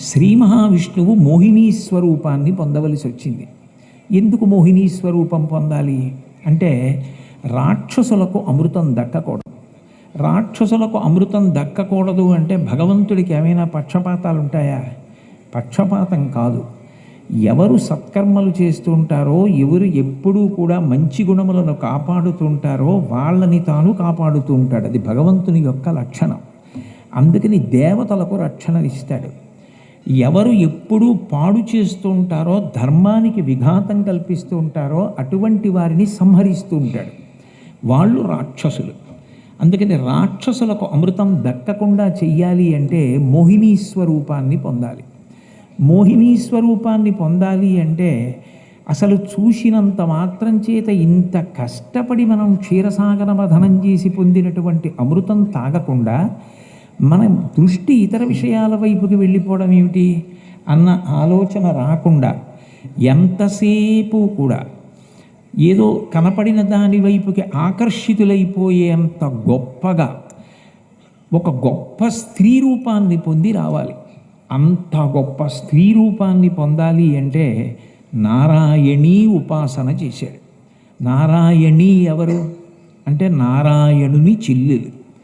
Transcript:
శ్రీ మహావిష్ణువు మోహినీ స్వరూపాన్ని పొందవలసి వచ్చింది ఎందుకు మోహినీ స్వరూపం పొందాలి? అంటే రాక్షసులకు అమృతం దక్కకూడదు. రాక్షసులకు అమృతం దక్కకూడదు అంటే భగవంతుడికి ఏమైనా పక్షపాతాలు ఉంటాయా పక్షపాతం కాదు. ఎవరు సత్కర్మలు చేస్తూ ఉంటారో ఎవరు ఎప్పుడూ కూడా మంచి గుణములను కాపాడుతుంటారో వాళ్ళని తాను కాపాడుతూ ఉంటాడు. అది భగవంతుని యొక్క లక్షణం. అందుకని దేవతలకు రక్షణ ఇస్తాడు. ఎవరు ఎప్పుడూ పాడు చేస్తూ ఉంటారో ధర్మానికి విఘాతం కల్పిస్తూ ఉంటారో అటువంటి వారిని సంహరిస్తూ ఉంటాడు. వాళ్ళు రాక్షసులు. అందుకని రాక్షసులకు అమృతం దక్కకుండా చెయ్యాలి అంటే మోహినీ స్వరూపాన్ని పొందాలి. మోహినీ స్వరూపాన్ని పొందాలి అంటే అసలు చూసినంత మాత్రం చేత ఇంత కష్టపడి మనం క్షీరసాగర మధనం చేసి పొందినటువంటి అమృతం తాగకుండా మన దృష్టి ఇతర విషయాల వైపుకి వెళ్ళిపోవడం ఏమిటి? అన్న ఆలోచన రాకుండా ఎంతసేపు కూడా ఏదో కనపడిన దాని వైపుకి ఆకర్షితులైపోయేంత గొప్పగా ఒక గొప్ప స్త్రీ రూపాన్ని పొంది రావాలి. అంత గొప్ప స్త్రీ రూపాన్ని పొందాలి అంటే నారాయణీ ఉపాసన చేశాడు. నారాయణి ఎవరు? అంటే నారాయణుని చెల్లెలు.